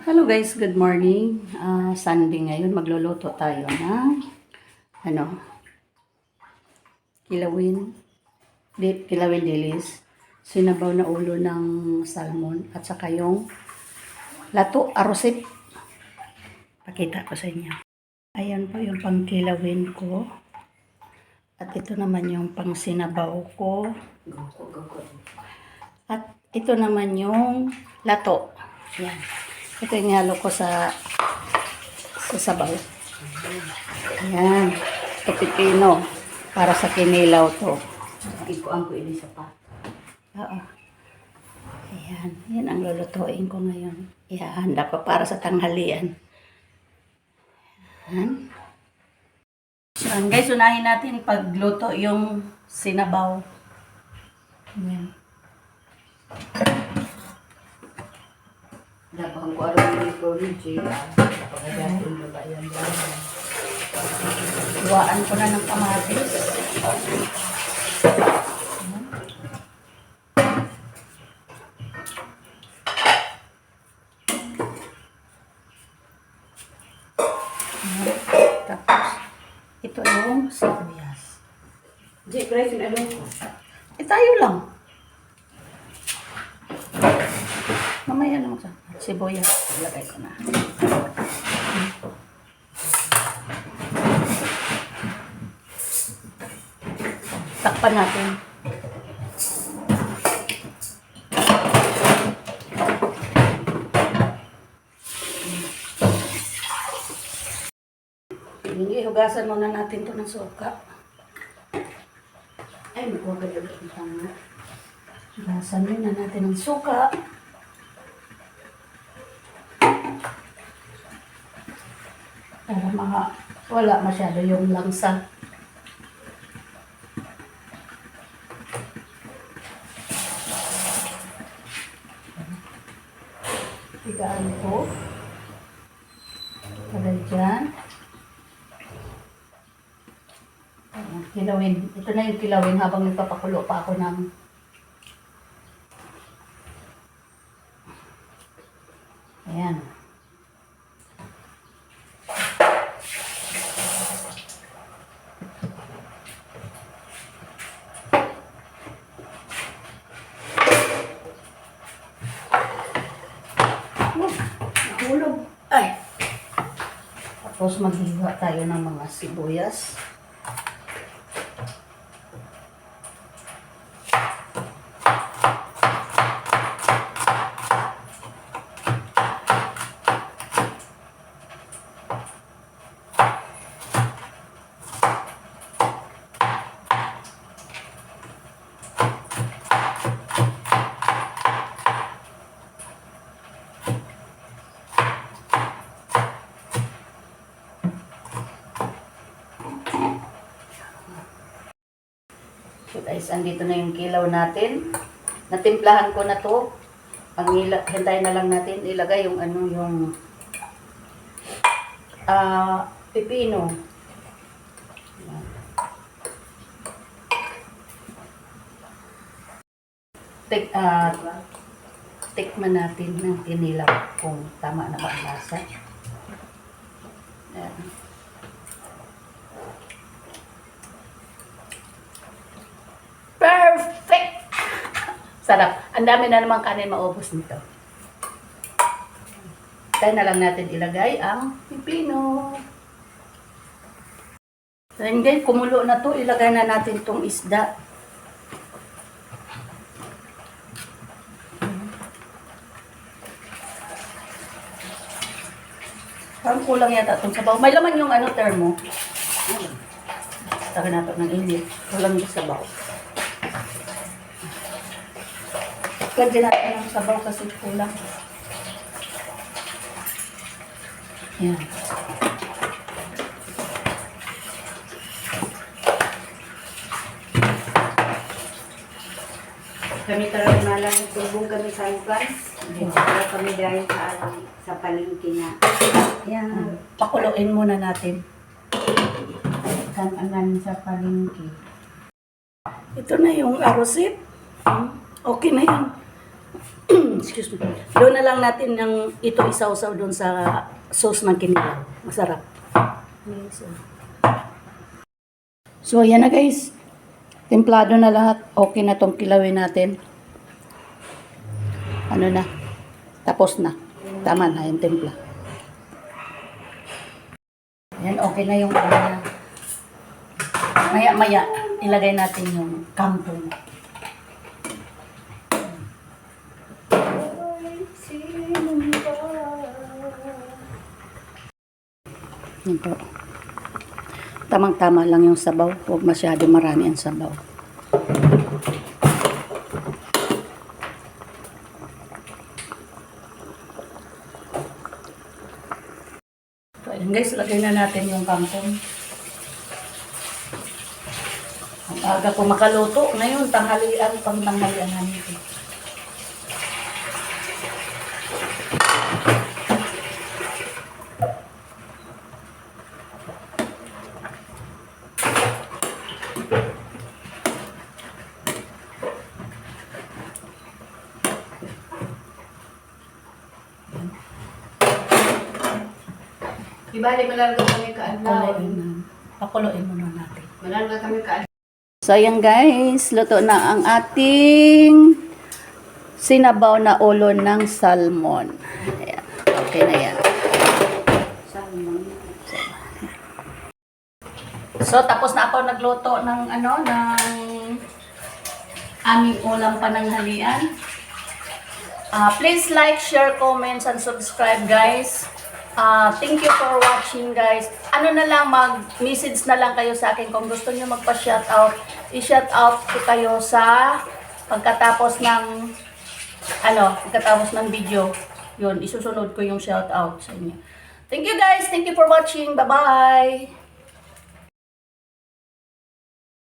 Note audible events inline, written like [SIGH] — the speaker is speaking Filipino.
Hello guys, good morning. Ah, Sunday ngayon, magluluto tayo ng ano, kilawin, di, kilawin dilis, sinabaw na ulo ng salmon, at saka yung lato, arosip. Pakita ko sa inyo. Ayan po yung pang kilawin ko. At ito naman yung pang sinabaw ko. At ito naman yung lato. Yan. Ito yung halo ko sa sa sabaw. Ayan. Ito pipino. Para sa kinilaw to. Ikuan ko ini sa pa. Oo. Ayan. Yan ang lulutuin ko ngayon. Ihahanda ko para sa tanghalian. Ayan. So, guys, unahin natin pagluto yung sinabaw. Ayan. Dabang ko aron ni Florence. Pagkagatin mo ba yan? Iwaan ko na ng kamatis. Tapos, ito yung sibuyas. Di, na ano ko. Eh, tayo lang. Mamaya na magsa. Sibuyas. Ilagay ko na. Takpan natin. Hindi, hugasan muna natin to ng suka. Ay, nakuha ka dito ng tanga. Hugasan muna natin ng suka. Para mga wala masyado yung langsa. Tigaan ko. Tagay dyan. Ayan, Kilawin. Ito na yung kilawin habang nagpapakulo pa ako ng Ayan. Oh, nahulog. Ay. Tapos maghiwa tayo ng mga sibuyas. So guys, andito na yung kilaw natin. Natimplahan ko na to. Ang ila, na lang natin ilagay yung ano yung ah pipino. Tik, ah, tikman natin ng kinilaw kung tama na ba ang lasa. Yan. Perfect! Sarap. Ang dami na naman kanin maubos nito. Kaya na lang natin ilagay ang pipino. And then, kumulo na to, ilagay na natin tong isda. Parang kulang yata itong sabaw. May laman yung ano, termo. Taka natin ng init. Kulang yung sabaw. Lagyan natin ng sabaw kasi kulang. Yan. Kami talaga malang tubong kami sa Lucas. Pero kami dahil sa, sa palengke na. Yan. Pakuloyin muna natin. Kanangan sa palengke. Ito na yung arosip. Hmm, Okay na yan. [CLEARS THROAT] Excuse me. Doon na lang natin yung ito isawsaw doon sa sauce ng kinilaw. Masarap. So, yan na guys. Templado na lahat. Okay na tong kilawin natin. Ano na? Tapos na. Tama na yung templa. Yan, okay na yung na. Maya-maya, ilagay natin yung kampong. Yan po. Tamang-tama lang yung sabaw. Huwag masyado marami ang sabaw. So, ayan guys, lagay na natin yung kangkong. Ang aga ko makaluto. Ngayon, tanghalian, pang tanghalian namin. Di ba, di malarga kami kaadlaw. Pakuloyin na. Pakuloyin muna natin. Malarga kami kaadlaw. So, ayan guys, luto na ang ating sinabaw na ulo ng salmon. Ayan. Okay na yan. So, tapos na ako nagluto ng ano, ng aming ulam pananghalian. Ah, please like, share, comments, and subscribe guys. Ah, thank you for watching guys. Ano na lang, mag-message na lang kayo sa akin kung gusto niyo magpa-shoutout. I-shoutout ko kayo sa pagkatapos ng ano, pagkatapos ng video. Yun, isusunod ko yung shoutout sa inyo. Thank you guys. Thank you for watching. Bye-bye.